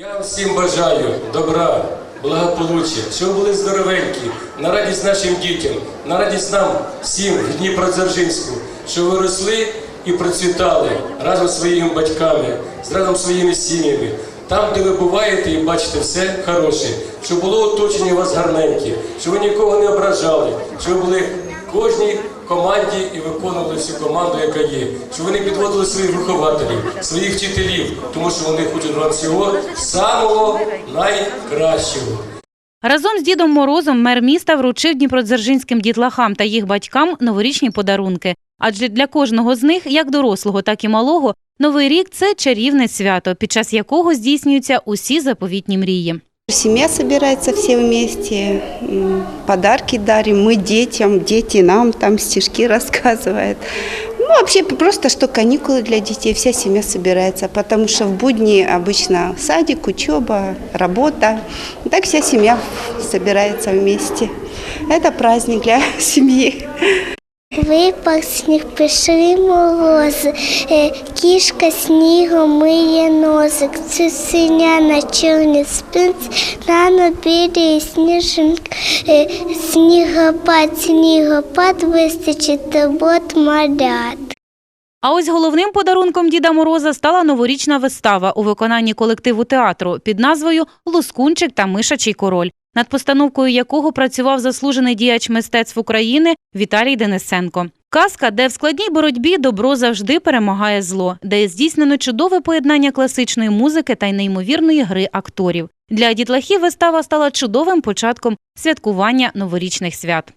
Я всім бажаю добра, благополуччя, щоб були здоровенькі, на радість нашим дітям, на радість нам всім в Дніпродзержинську, щоб ви росли і процвітали разом з своїми батьками, разом з своїми сім'ями. Там, де ви буваєте і бачите все хороше, щоб було оточення вас гарненьке, щоб ви нікого не ображали, щоб ви були кожній команді і виконували всю команду, яка є, щоб ви не підводили своїх вихователів, своїх вчителів, тому що вони хочуть вам всього самого найкращого. Разом з Дідом Морозом мер міста вручив дніпродзержинським дітлахам та їх батькам новорічні подарунки. Адже для кожного з них, як дорослого, так і малого, новий рік це чарівне свято, під час якого здійснюються усі заповітні мрії. Семья собирается все вместе, подарки дарим мы детям, дети нам, там стишки рассказывают. Ну, вообще просто, что каникулы для детей, вся семья собирается, потому что в будни обычно садик, учеба, работа. Так вся семья собирается вместе. Это праздник для семьи. Випав сніг, пішли морози, е, кішка снігом миє носик, цуценя на чорній спинці, рано білі сніжинки, е, снігопад, снігопад вистачить тобот малят. А ось головним подарунком Діда Мороза стала новорічна вистава у виконанні колективу театру під назвою Лускунчик та Мишачий король, над постановкою якого працював заслужений діяч мистецтв України Віталій Денисенко. Казка, де в складній боротьбі добро завжди перемагає зло, де здійснено чудове поєднання класичної музики та й неймовірної гри акторів. Для дітлахів вистава стала чудовим початком святкування новорічних свят.